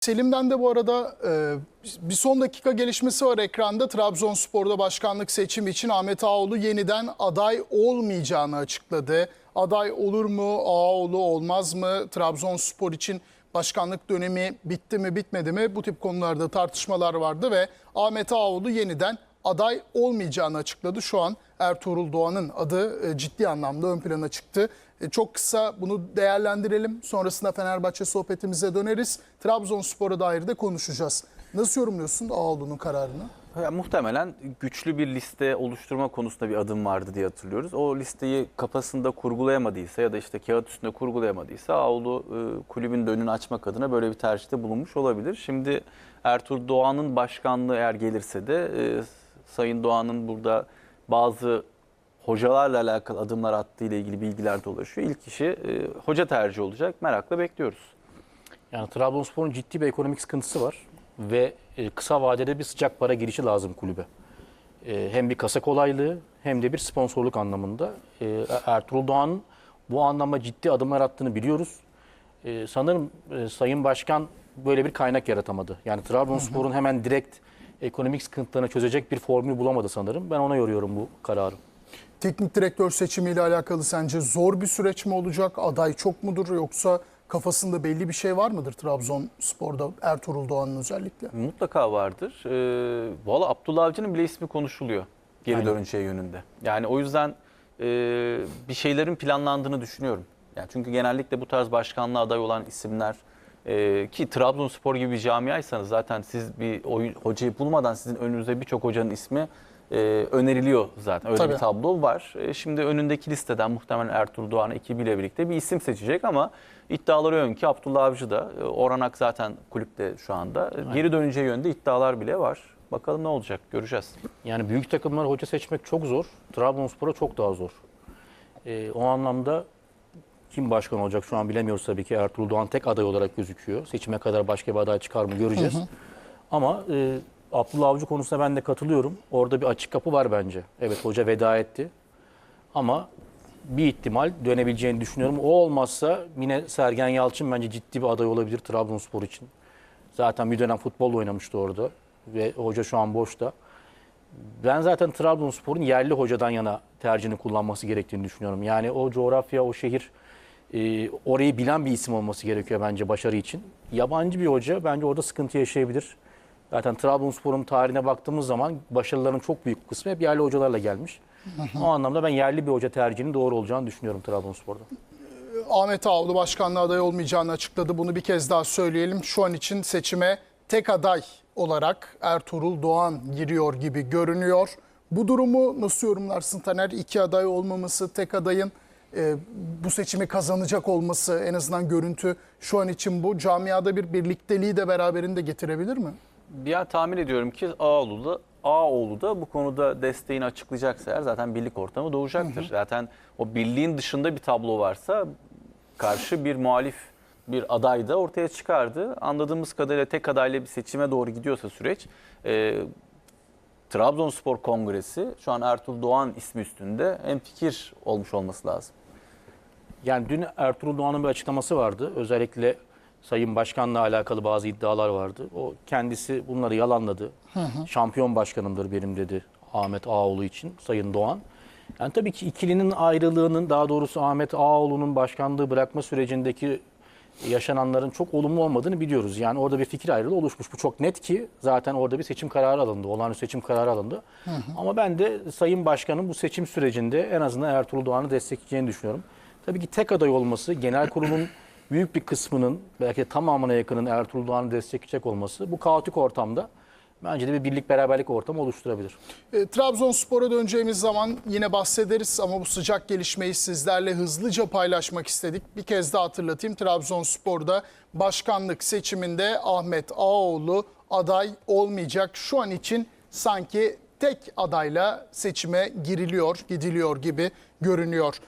Selim'den de bu arada e, bir son dakika gelişmesi var ekranda. Trabzonspor'da başkanlık seçimi için Ahmet Ağoğlu yeniden aday olmayacağını açıkladı. Aday olur mu, Ağoğlu olmaz mı? Trabzonspor için başkanlık dönemi bitti mi, bitmedi mi? Bu tip konularda tartışmalar vardı ve Ahmet Ağoğlu yeniden aday olmayacağını açıkladı. Şu an Ertuğrul Doğan'ın adı e, ciddi anlamda ön plana çıktı. E, Çok kısa bunu değerlendirelim. Sonrasında Fenerbahçe sohbetimize döneriz. Trabzonspor'a dair de konuşacağız. Nasıl yorumluyorsun Ağoğlu'nun kararını? Ya, muhtemelen güçlü bir liste oluşturma konusunda bir adım vardı diye hatırlıyoruz. O listeyi kafasında kurgulayamadıysa ya da işte kağıt üstünde kurgulayamadıysa Ağoğlu e, kulübün de önünü açmak adına böyle bir tercihte bulunmuş olabilir. Şimdi Ertuğrul Doğan'ın başkanlığı eğer gelirse de e, Sayın Doğan'ın burada bazı hocalarla alakalı adımlar attığı ile ilgili bilgiler dolaşıyor. İlk kişi e, hoca tercihi olacak. Merakla bekliyoruz. Yani Trabzonspor'un ciddi bir ekonomik sıkıntısı var ve e, kısa vadede bir sıcak para girişi lazım kulübe. E, hem bir kasa kolaylığı hem de bir sponsorluk anlamında. E, Ertuğrul Doğan'ın bu anlamda ciddi adımlar attığını biliyoruz. E, sanırım e, Sayın Başkan böyle bir kaynak yaratamadı. Yani Trabzonspor'un hemen direkt ekonomik sıkıntılarını çözecek bir formül bulamadı sanırım. Ben ona yoruyorum bu kararı. Teknik direktör seçimiyle alakalı sence zor bir süreç mi olacak? Aday çok mudur yoksa kafasında belli bir şey var mıdır Trabzonspor'da Ertuğrul Doğan'ın özellikle? Mutlaka vardır. Ee, Valla Abdullah Avcı'nın bile ismi konuşuluyor geri Aynen. yönünde. Yani o yüzden e, bir şeylerin planlandığını düşünüyorum. Yani çünkü genellikle bu tarz başkanlığa aday olan isimler e, ki Trabzonspor gibi bir camiaysanız zaten siz bir oyun, hocayı bulmadan sizin önünüze birçok hocanın ismi e, öneriliyor zaten. Öyle Tabii. bir tablo var. E, şimdi önündeki listeden muhtemelen Ertuğrul Doğan ekibiyle birlikte bir isim seçecek ama iddiaları yön ki Abdullah Avcı da e, Oranak zaten kulüpte şu anda. E, Geri döneceği yönde iddialar bile var. Bakalım ne olacak göreceğiz. Yani büyük takımlara hoca seçmek çok zor. Trabzonspor'a çok daha zor. Ee, o anlamda kim başkan olacak şu an bilemiyoruz tabii ki. Ertuğrul Doğan tek aday olarak gözüküyor. Seçime kadar başka bir aday çıkar mı göreceğiz. Ama e, Abdullah Avcı konusunda ben de katılıyorum. Orada bir açık kapı var bence. Evet hoca veda etti. Ama bir ihtimal dönebileceğini düşünüyorum. O olmazsa yine Sergen Yalçın bence ciddi bir aday olabilir Trabzonspor için. Zaten bir dönem futbol oynamıştı orada ve hoca şu an boşta. Ben zaten Trabzonspor'un yerli hocadan yana tercihini kullanması gerektiğini düşünüyorum. Yani o coğrafya, o şehir e, orayı bilen bir isim olması gerekiyor bence başarı için. Yabancı bir hoca bence orada sıkıntı yaşayabilir. Zaten Trabzonspor'un tarihine baktığımız zaman başarıların çok büyük kısmı hep yerli hocalarla gelmiş. o anlamda ben yerli bir hoca tercihinin doğru olacağını düşünüyorum Trabzonspor'da. Ahmet Ağoğlu başkanlığa aday olmayacağını açıkladı. Bunu bir kez daha söyleyelim. Şu an için seçime tek aday olarak Ertuğrul Doğan giriyor gibi görünüyor. Bu durumu nasıl yorumlarsın Taner? İki aday olmaması, tek adayın e, bu seçimi kazanacak olması en azından görüntü şu an için bu. Camiada bir birlikteliği de beraberinde getirebilir mi? Ya tahmin ediyorum ki Ağoğlu da Ağoğlu da bu konuda desteğini açıklayacaksa eğer zaten birlik ortamı doğacaktır. Zaten o birliğin dışında bir tablo varsa karşı bir muhalif bir aday da ortaya çıkardı. Anladığımız kadarıyla tek adayla bir seçime doğru gidiyorsa süreç e, Trabzonspor Kongresi şu an Ertuğrul Doğan ismi üstünde en fikir olmuş olması lazım. Yani dün Ertuğrul Doğan'ın bir açıklaması vardı. Özellikle Sayın Başkan'la alakalı bazı iddialar vardı. O kendisi bunları yalanladı. Şampiyon başkanımdır benim dedi Ahmet Ağoğlu için Sayın Doğan. Yani tabii ki ikilinin ayrılığının daha doğrusu Ahmet Ağoğlu'nun başkanlığı bırakma sürecindeki yaşananların çok olumlu olmadığını biliyoruz. Yani orada bir fikir ayrılığı oluşmuş. Bu çok net ki zaten orada bir seçim kararı alındı. Olağanüstü seçim kararı alındı. Ama ben de Sayın Başkan'ın bu seçim sürecinde en azından Ertuğrul Doğan'ı destekleyeceğini düşünüyorum. Tabii ki tek aday olması, genel kurulun büyük bir kısmının belki tamamına yakının Ertuğrul Doğan'ı destekleyecek olması bu kaotik ortamda bence de bir birlik beraberlik ortamı oluşturabilir. E, Trabzonspor'a döneceğimiz zaman yine bahsederiz ama bu sıcak gelişmeyi sizlerle hızlıca paylaşmak istedik. Bir kez daha hatırlatayım. Trabzonspor'da başkanlık seçiminde Ahmet Ağoğlu aday olmayacak. Şu an için sanki tek adayla seçime giriliyor, gidiliyor gibi görünüyor.